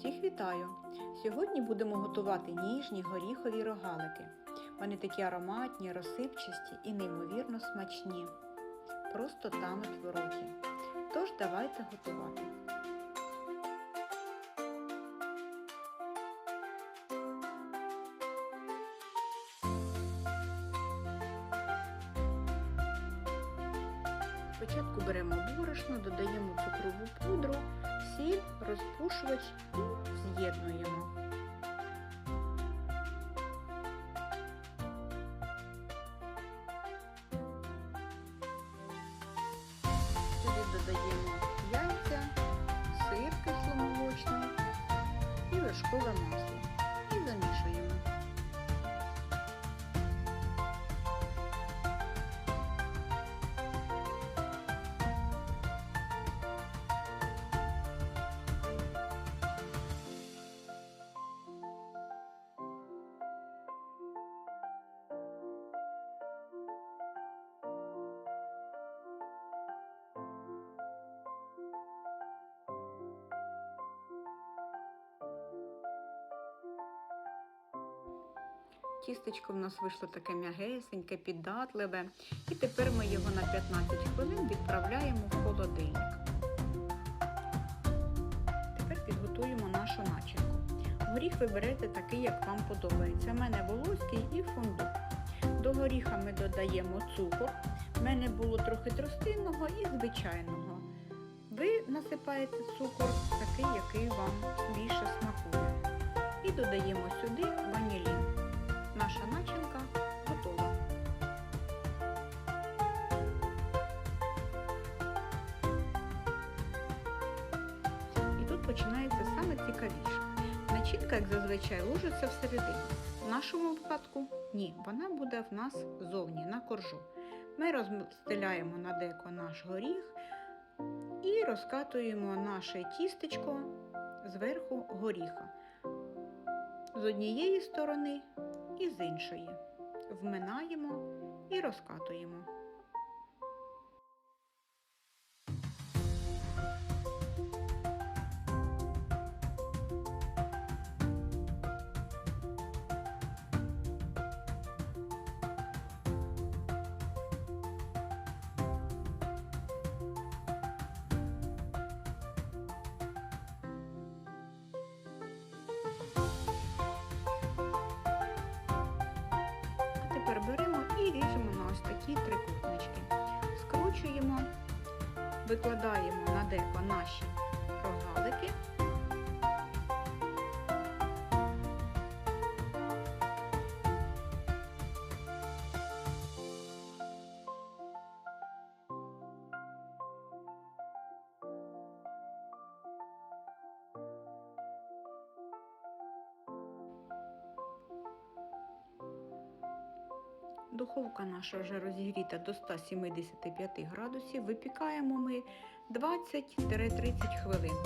Всіх вітаю! Сьогодні будемо готувати ніжні горіхові рогалики. Вони такі ароматні, розсипчасті і неймовірно смачні. Просто тануть в роті. Тож давайте готувати. Спочатку беремо борошно, додаємо цукрову пудру, розпушувач і з'єднуємо. Сюди додаємо яйця, сир кисломолочний і вершкове масло. Тістечко в нас вийшло таке м'ягесеньке, піддатливе. І тепер ми його на 15 хвилин відправляємо в холодильник. Тепер підготуємо нашу начинку. Горіх ви берете такий, як вам подобається. У мене волоський і фундук. До горіха ми додаємо цукор. У мене було трохи тростинного і звичайного. Ви насипаєте цукор такий, який вам більше смакує. І додаємо сюди ванілін. Наша начинка готова. І тут починається саме цікавіше. Начинка, як зазвичай, ложиться всередині. В нашому випадку ні, вона буде в нас зовні на коржу. Ми розстеляємо на деко наш горіх і розкатуємо наше тістечко зверху горіха. З однієї сторони і з іншої. Вминаємо і розкатуємо. Викладаємо на деко наші рогалики. Духовка наша вже розігріта до 175 градусів. Випікаємо ми 20-30 хвилин.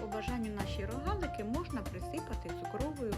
По бажанню наші рогалики можна присипати цукровою